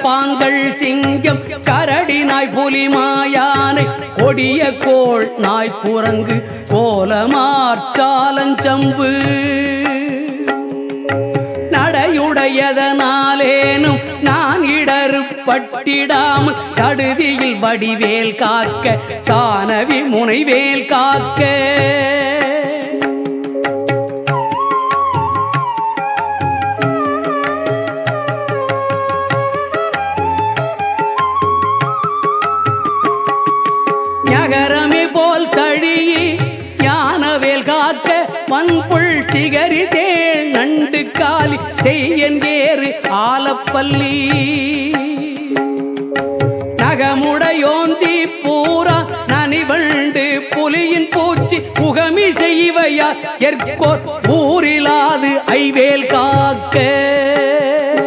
பாங்கள் சிங்கம் கரடி நாய் புலி மாயானை கொடிய கோள் நாய் குரங்கு கோலமார்ச்சாலஞ்சம்பு நடையுடையதனாலேனும் நான் இடறு பட்டிடாமல் சடுதியில் வடிவேல் காக்க சானவி முனைவேல் காக்க. நகரமே போல் தழியி ஞானவேல் காக்க மண்புள் சிகரி தேள் நண்டு காலி செய்யேறு ஆலப்பள்ளி. நகமுடையோந்தி பூரா நனிவண்டு புலியின் பூச்சி புகமி செய்வையா எற்கோர் ஊரிலாது ஐவேல் காக்க